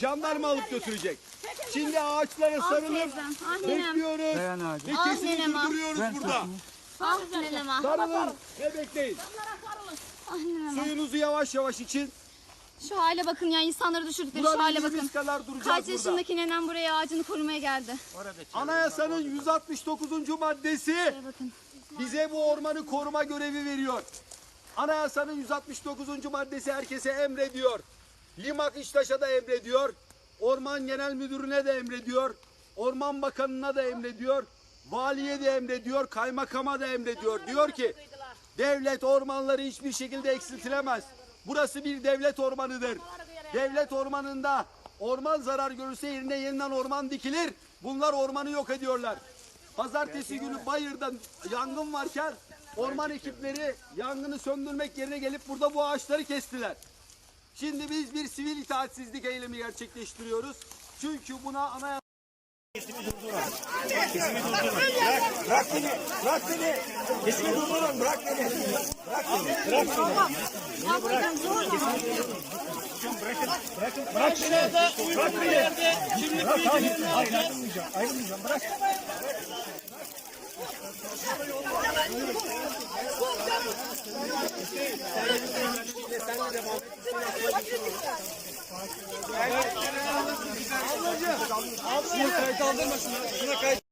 jandarma alıp götürecek. Şimdi ağaçlara sarılıp teyzem, nenem. bekliyoruz. Dayan ağacı. Ve Ah kesimi nenem, ah. durduruyoruz Ver burada. sırtını. Ah nenem ah. Sarılın ve bekleyin. Ah nenem ah. Suyunuzu yavaş yavaş için. Şu hale bakın ya insanları düşürdükleri şu hale bakın. kadar duracağız Kaç burada. yaşındaki nenem buraya ağacını korumaya geldi. Anayasanın 169. maddesi Şuraya bakın. bize bu ormanı koruma görevi veriyor. Anayasanın 169. maddesi herkese emrediyor. Limak İştaş'a da emrediyor. Orman Genel Müdürü'ne de emrediyor. Orman Bakanı'na da emrediyor. Valiye de emrediyor. Kaymakama da emrediyor. Diyor ki devlet ormanları hiçbir şekilde eksiltilemez. Burası bir devlet ormanıdır. Devlet ormanında orman zarar görürse yerine yeniden orman dikilir. Bunlar ormanı yok ediyorlar. Pazartesi günü Bayır'da yangın varken orman ekipleri yangını söndürmek yerine gelip burada bu ağaçları kestiler. Şimdi biz bir sivil itaatsizlik eylemi gerçekleştiriyoruz. Çünkü buna anayasa Bırak beni, bırak beni. Kesimi durdurun, bırak beni. Bırak beni, bırak beni. Bırak beni, bırak beni. Şimdi bırak, hayır, ayrılmayacağım, ayrılmayacağım, bırak. Şunu kayıt aldırma şunu, şuna kayıt.